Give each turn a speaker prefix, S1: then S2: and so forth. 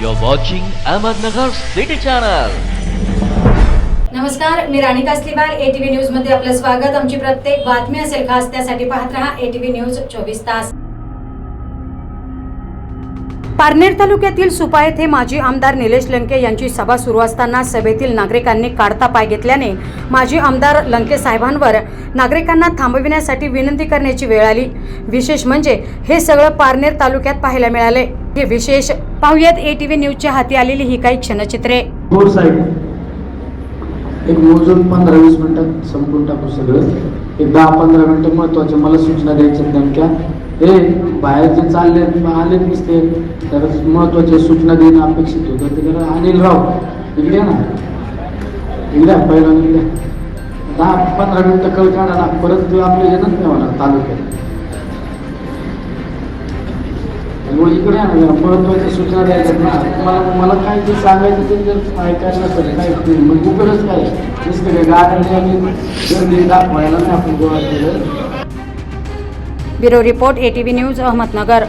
S1: You're watching Ahmednagar City Channel.
S2: नमस्कार मी राणी कासलीवार ATV न्यूजमध्ये आपलं स्वागत. आमची प्रत्येक बातमी असेल खास त्यासाठी पाहत रहा एटीव्ही न्यूज चोवीस तास. पारनेर तालुक्यातील सुपा येथे माजी आमदार निलेश लंके यांची सभा सुरू असताना सभेतील नागरिकांनी काढता पाय घेतल्याने माजी आमदार लंके साहेबांवर नागरिकांना थांबविण्यासाठी विनंती करण्याची वेळ आली. विशेष म्हणजे हे सगळं पारनेर तालुक्यात पाहायला मिळाले. हे विशेष पाहुयात एटीव्ही न्यूजच्या हाती आलेली ही काही क्षणचित्रे.
S3: हो, साईड एक मोजून पंधरा वीस मिनिटात संपून टाकू सगळं. एक दहा पंधरा मिनिटं महत्त्वाचे. मला सूचना द्यायच्या नेमक्या. हे बाहेर जे चालले आले नसते. तर महत्त्वाच्या सूचना देणं अपेक्षित होतं. ते जरा अनिल राव. इकडे ना? इकडे या, पहिला इकडे दहा पंधरा मिनिटं कळ काढा ना. परत आपले येणार नाही म्हणा तालुक्यात. त्यामुळे इकडे आहे ना सूचना द्यायच्यात ना मला मला काय ते सांगायचं ते जर ऐकायला नसेल काय ते मग उकडच काय? नुसतं काय गाड्या गर्दी दाखवायला नाही आपण गोळा केलं.
S2: Bureau report ATV news Ahmednagar.